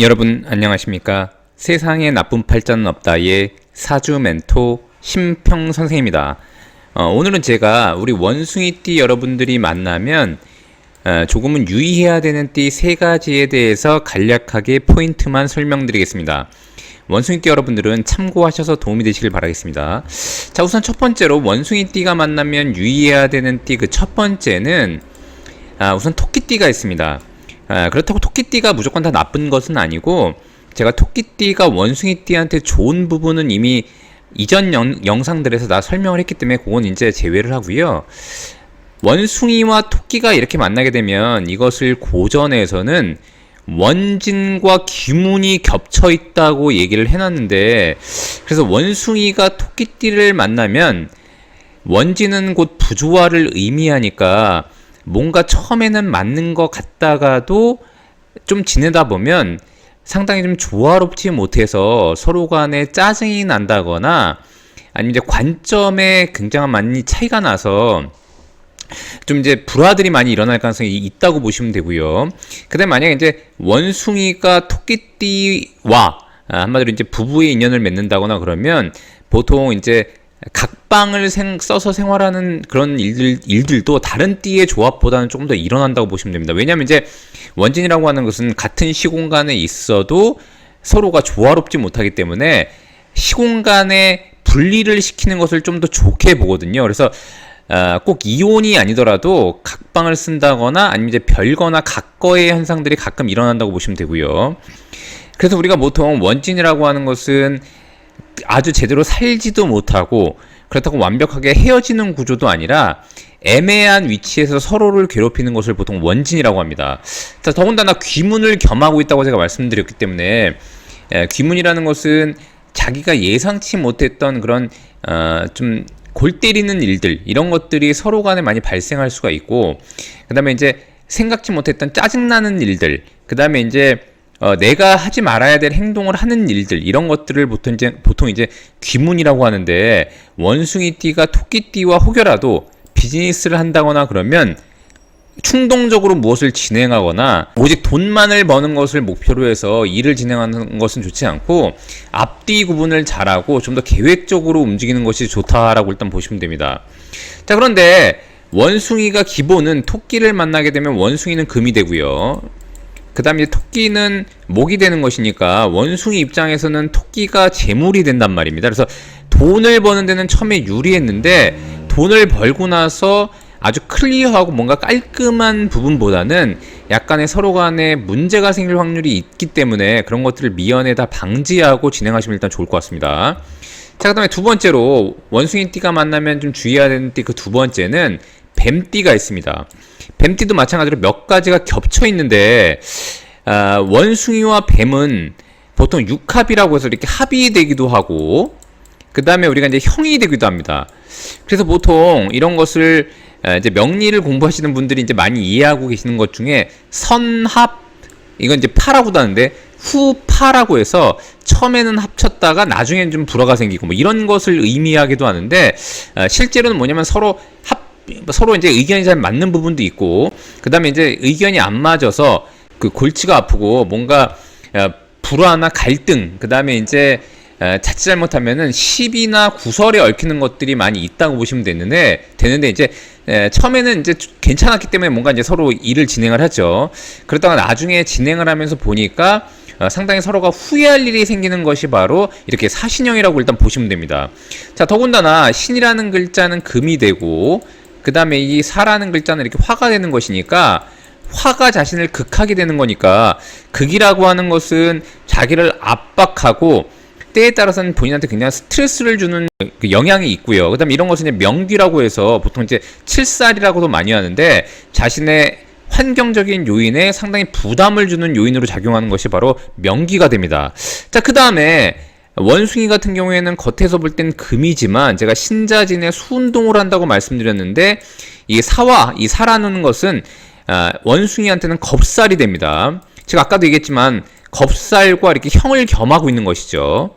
여러분 안녕하십니까? 세상에 나쁜 팔자는 없다의 사주 멘토 심평 선생입니다. 어, 오늘은 제가 우리 원숭이띠 여러분들이 만나면 어, 조금은 유의해야 되는 띠 세 가지에 대해서 간략하게 포인트만 설명드리겠습니다. 원숭이띠 여러분들은 참고하셔서 도움이 되시길 바라겠습니다. 자, 우선 첫 번째로 원숭이띠가 만나면 유의해야 되는 띠 그 첫 번째는 아, 우선 토끼띠가 있습니다. 아, 그렇다고 토끼띠가 무조건 다 나쁜 것은 아니고 제가 토끼띠가 원숭이띠한테 좋은 부분은 이미 이전 영, 영상들에서 다 설명을 했기 때문에 그건 이제 제외를 하고요. 원숭이와 토끼가 이렇게 만나게 되면 이것을 고전에서는 원진과 귀문이 겹쳐 있다고 얘기를 해놨는데 그래서 원숭이가 토끼띠를 만나면 원진은 곧 부조화를 의미하니까 뭔가 처음에는 맞는 것 같다가도 좀 지내다 보면 상당히 좀 조화롭지 못해서 서로 간에 짜증이 난다거나 아니면 이제 관점에 굉장한 많이 차이가 나서 좀 이제 불화들이 많이 일어날 가능성이 있다고 보시면 되고요. 그다음 만약에 이제 원숭이가 토끼띠와 아, 한마디로 이제 부부의 인연을 맺는다거나 그러면 보통 이제 각방을 생, 써서 생활하는 그런 일들, 일들도 다른 띠의 조합보다는 조금 더 일어난다고 보시면 됩니다. 왜냐하면 이제 원진이라고 하는 것은 같은 시공간에 있어도 서로가 조화롭지 못하기 때문에 시공간에 분리를 시키는 것을 좀 더 좋게 보거든요. 그래서 어, 꼭 이혼이 아니더라도 각방을 쓴다거나 아니면 이제 별거나 각거의 현상들이 가끔 일어난다고 보시면 되고요. 그래서 우리가 보통 원진이라고 하는 것은 아주 제대로 살지도 못하고 그렇다고 완벽하게 헤어지는 구조도 아니라 애매한 위치에서 서로를 괴롭히는 것을 보통 원진이라고 합니다. 자, 더군다나 귀문을 겸하고 있다고 제가 말씀드렸기 때문에 에, 귀문이라는 것은 자기가 예상치 못했던 그런 어, 좀 골 때리는 일들 이런 것들이 서로 간에 많이 발생할 수가 있고 그다음에 이제 생각지 못했던 짜증나는 일들 그다음에 이제 어, 내가 하지 말아야 될 행동을 하는 일들 이런 것들을 보통 이제 보통 이제 귀문이라고 하는데 원숭이띠가 토끼띠와 혹여라도 비즈니스를 한다거나 그러면 충동적으로 무엇을 진행하거나 오직 돈만을 버는 것을 목표로 해서 일을 진행하는 것은 좋지 않고 앞뒤 구분을 잘하고 좀 더 계획적으로 움직이는 것이 좋다라고 일단 보시면 됩니다. 자 그런데 원숭이가 기본은 토끼를 만나게 되면 원숭이는 금이 되고요. 그 다음에 토끼는 목이 되는 것이니까 원숭이 입장에서는 토끼가 재물이 된단 말입니다. 그래서 돈을 버는 데는 처음에 유리했는데 돈을 벌고 나서 아주 클리어하고 뭔가 깔끔한 부분보다는 약간의 서로 간에 문제가 생길 확률이 있기 때문에 그런 것들을 미연에다 방지하고 진행하시면 일단 좋을 것 같습니다. 자, 그 다음에 두 번째로 원숭이띠가 만나면 좀 주의해야 되는 띠 그 두 번째는 뱀띠가 있습니다. 뱀띠도 마찬가지로 몇 가지가 겹쳐 있는데 아, 원숭이와 뱀은 보통 육합이라고 해서 이렇게 합이 되기도 하고 그 다음에 우리가 이제 형이 되기도 합니다. 그래서 보통 이런 것을 아, 이제 명리를 공부하시는 분들이 이제 많이 이해하고 계시는 것 중에 선합 이건 이제 파라고도 하는데 후파라고 해서 처음에는 합쳤다가 나중에는 좀 불화가 생기고 뭐 이런 것을 의미하기도 하는데 아, 실제로는 뭐냐면 서로 합 서로 이제 의견이 잘 맞는 부분도 있고 그 다음에 이제 의견이 안 맞아서 그 골치가 아프고 뭔가 아, 불화나 갈등 그 다음에 이제 에, 자칫 잘못하면은 시비나 구설에 얽히는 것들이 많이 있다고 보시면 되는데 되는데 이제 에, 처음에는 이제 괜찮았기 때문에 뭔가 이제 서로 일을 진행을 하죠. 그러다가 나중에 진행을 하면서 보니까 어, 상당히 서로가 후회할 일이 생기는 것이 바로 이렇게 사신형이라고 일단 보시면 됩니다. 자, 더군다나 신이라는 글자는 금이 되고 그 다음에 이 사라는 글자는 이렇게 화가 되는 것이니까 화가 자신을 극하게 되는 거니까 극이라고 하는 것은 자기를 압박하고 때에 따라서는 본인한테 굉장히 스트레스를 주는 그 영향이 있고요. 그다음에 이런 것은 명귀라고 해서 보통 이제 칠살이라고도 많이 하는데 자신의 환경적인 요인에 상당히 부담을 주는 요인으로 작용하는 것이 바로 명기가 됩니다. 자, 그 다음에 원숭이 같은 경우에는 겉에서 볼 땐 금이지만 제가 신자진의 수운동을 한다고 말씀드렸는데 이 사와 이 사라는 것은 아, 원숭이한테는 겁살이 됩니다. 제가 아까도 얘기했지만 겁살과 이렇게 형을 겸하고 있는 것이죠.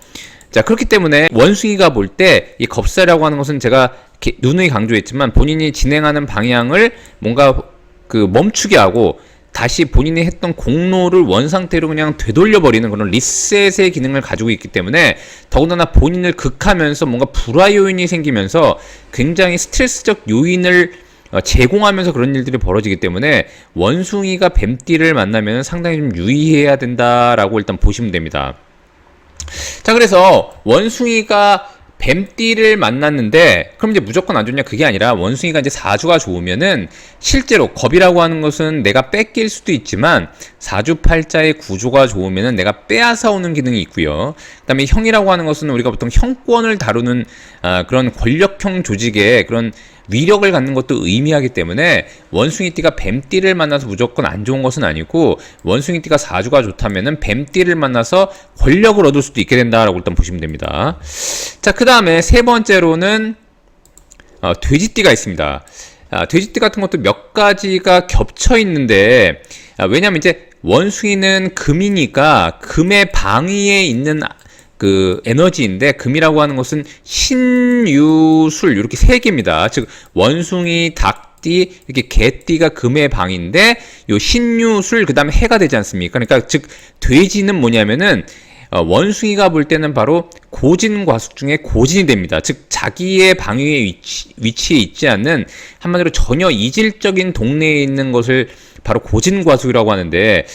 자, 그렇기 때문에 원숭이가 볼 때 이 겁살이라고 하는 것은 제가 누누이 강조했지만 본인이 진행하는 방향을 뭔가 그 멈추게 하고 다시 본인이 했던 공로를 원 상태로 그냥 되돌려버리는 그런 리셋의 기능을 가지고 있기 때문에 더군다나 본인을 극하면서 뭔가 불화 요인이 생기면서 굉장히 스트레스적 요인을 어, 제공하면서 그런 일들이 벌어지기 때문에 원숭이가 뱀띠를 만나면 상당히 좀 유의해야 된다라고 일단 보시면 됩니다. 자, 그래서 원숭이가 뱀띠를 만났는데 그럼 이제 무조건 안 좋냐 그게 아니라 원숭이가 이제 사주가 좋으면은 실제로 겁이라고 하는 것은 내가 뺏길 수도 있지만 사주팔자의 구조가 좋으면은 내가 빼앗아 오는 기능이 있고요. 그다음에 형이라고 하는 것은 우리가 보통 형권을 다루는 아, 그런 권력형 조직의 그런 위력을 갖는 것도 의미하기 때문에 원숭이띠가 뱀띠를 만나서 무조건 안 좋은 것은 아니고 원숭이띠가 사주가 좋다면은 뱀띠를 만나서 권력을 얻을 수도 있게 된다라고 일단 보시면 됩니다. 자, 그 다음에 세 번째로는 어, 돼지띠가 있습니다. 아, 돼지띠 같은 것도 몇 가지가 겹쳐 있는데 아, 왜냐면 이제 원숭이는 금이니까 금의 방위에 있는 그 에너지인데 금이라고 하는 것은 신유술 이렇게 세 개입니다. 즉 원숭이, 닭띠, 이렇게 개띠가 금의 방인데 요 신유술 그다음에 해가 되지 않습니까? 그러니까 즉 돼지는 뭐냐면은 어, 원숭이가 볼 때는 바로 고진과숙 중에 고진이 됩니다. 즉 자기의 방위의 위치, 위치에 있지 않는 한마디로 전혀 이질적인 동네에 있는 것을 바로 고진과숙이라고 하는데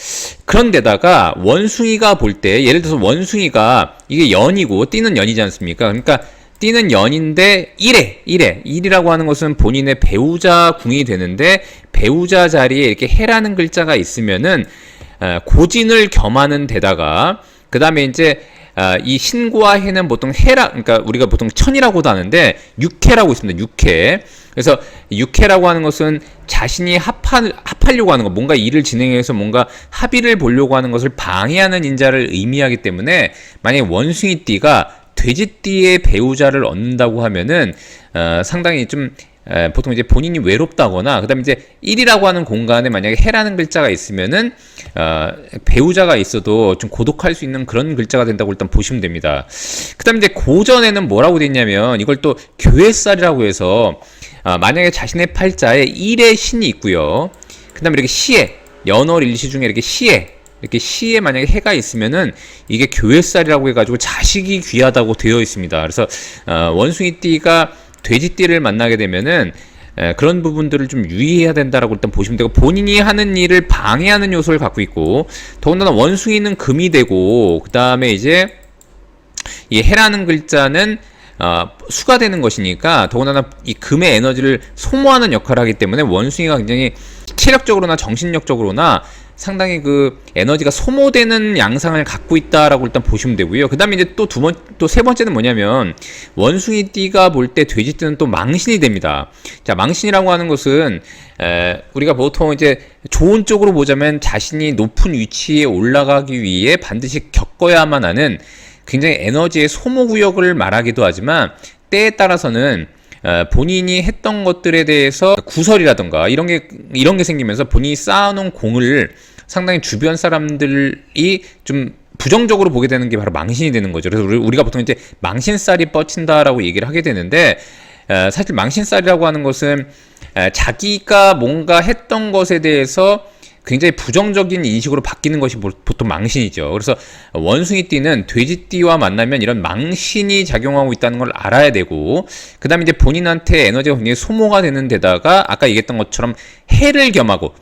그런데다가 원숭이가 볼 때 예를 들어서 원숭이가 이게 연이고 띠는 연이지 않습니까? 그러니까 띠는 연인데 1회, 1회. 1이라고 하는 것은 본인의 배우자 궁이 되는데 배우자 자리에 이렇게 해라는 글자가 있으면은 어, 고진을 겸하는 데다가 그 다음에 이제 아, 이 신과 해는 보통 해라, 그러니까 우리가 보통 천이라고도 하는데 육해라고 있습니다. 육해. 그래서 육해라고 하는 것은 자신이 합하, 합하려고 하는 것, 뭔가 일을 진행해서 뭔가 합의를 보려고 하는 것을 방해하는 인자를 의미하기 때문에 만약에 원숭이띠가 돼지띠의 배우자를 얻는다고 하면은 어, 상당히 좀 에, 보통 이제 본인이 외롭다거나 그다음에 이제 1이라고 하는 공간에 만약에 해라는 글자가 있으면은 어, 배우자가 있어도 좀 고독할 수 있는 그런 글자가 된다고 일단 보시면 됩니다. 그다음에 이제 고전에는 뭐라고 돼 있냐면 이걸 또 교회살이라고 해서 어, 만약에 자신의 팔자에 1의 신이 있고요. 그다음에 이렇게 시에 연월 일시 중에 이렇게 시에 이렇게 시에 만약에 해가 있으면은 이게 교회살이라고 해가지고 자식이 귀하다고 되어 있습니다. 그래서 어, 원숭이띠가 돼지띠를 만나게 되면은 에, 그런 부분들을 좀 유의해야 된다라고 일단 보시면 되고 본인이 하는 일을 방해하는 요소를 갖고 있고 더군다나 원숭이는 금이 되고 그 다음에 이제 이 해라는 글자는 어, 수가 되는 것이니까 더군다나 이 금의 에너지를 소모하는 역할을 하기 때문에 원숭이가 굉장히 체력적으로나 정신력적으로나 상당히 그 에너지가 소모되는 양상을 갖고 있다라고 일단 보시면 되고요. 그 다음에 이제 또 두 번, 또 세 번째는 뭐냐면, 원숭이 띠가 볼 때 돼지띠는 또 망신이 됩니다. 자, 망신이라고 하는 것은, 에, 우리가 보통 이제 좋은 쪽으로 보자면 자신이 높은 위치에 올라가기 위해 반드시 겪어야만 하는 굉장히 에너지의 소모 구역을 말하기도 하지만, 때에 따라서는 어, 본인이 했던 것들에 대해서 구설이라던가 이런 게 이런 게 생기면서 본인이 쌓아놓은 공을 상당히 주변 사람들이 좀 부정적으로 보게 되는 게 바로 망신이 되는 거죠. 그래서 우리, 우리가 보통 이제 망신살이 뻗친다라고 얘기를 하게 되는데 에, 사실 망신살이라고 하는 것은 에, 자기가 뭔가 했던 것에 대해서 굉장히 부정적인 인식으로 바뀌는 것이 보통 망신이죠. 그래서 원숭이띠는 돼지띠와 만나면 이런 망신이 작용하고 있다는 걸 알아야 되고, 그 다음에 이제 본인한테 에너지가 굉장히 소모가 되는 데다가 아까 얘기했던 것처럼 해를 겸하고,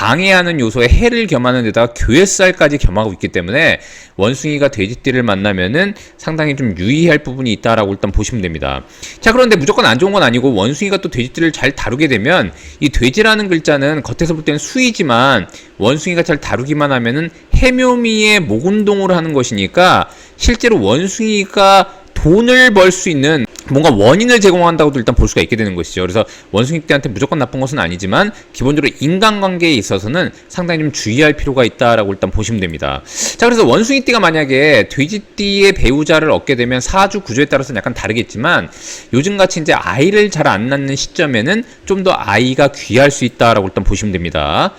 방해하는 요소에 해를 겸하는 데다가 교회살까지 겸하고 있기 때문에 원숭이가 돼지띠를 만나면은 상당히 좀 유의할 부분이 있다라고 일단 보시면 됩니다. 자, 그런데 무조건 안 좋은 건 아니고 원숭이가 또 돼지띠를 잘 다루게 되면 이 돼지라는 글자는 겉에서 볼 때는 수이지만 원숭이가 잘 다루기만 하면은 해묘미의 목운동을 하는 것이니까 실제로 원숭이가 돈을 벌 수 있는 뭔가 원인을 제공한다고도 일단 볼 수가 있게 되는 것이죠. 그래서 원숭이 띠한테 무조건 나쁜 것은 아니지만 기본적으로 인간관계에 있어서는 상당히 좀 주의할 필요가 있다라고 일단 보시면 됩니다. 자, 그래서 원숭이 띠가 만약에 돼지띠의 배우자를 얻게 되면 사주 구조에 따라서는 약간 다르겠지만 요즘같이 이제 아이를 잘 안 낳는 시점에는 좀 더 아이가 귀할 수 있다라고 일단 보시면 됩니다.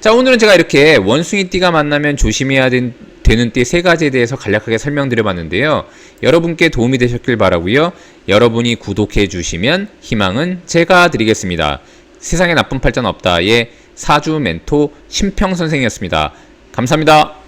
자, 오늘은 제가 이렇게 원숭이 띠가 만나면 조심해야 된, 되는 띠 세 가지에 대해서 간략하게 설명드려 봤는데요. 여러분께 도움이 되셨길 바라고요. 여러분이 구독해 주시면 희망은 제가 드리겠습니다. 세상에 나쁜 팔자는 없다의 사주 멘토 심평 선생이었습니다. 감사합니다.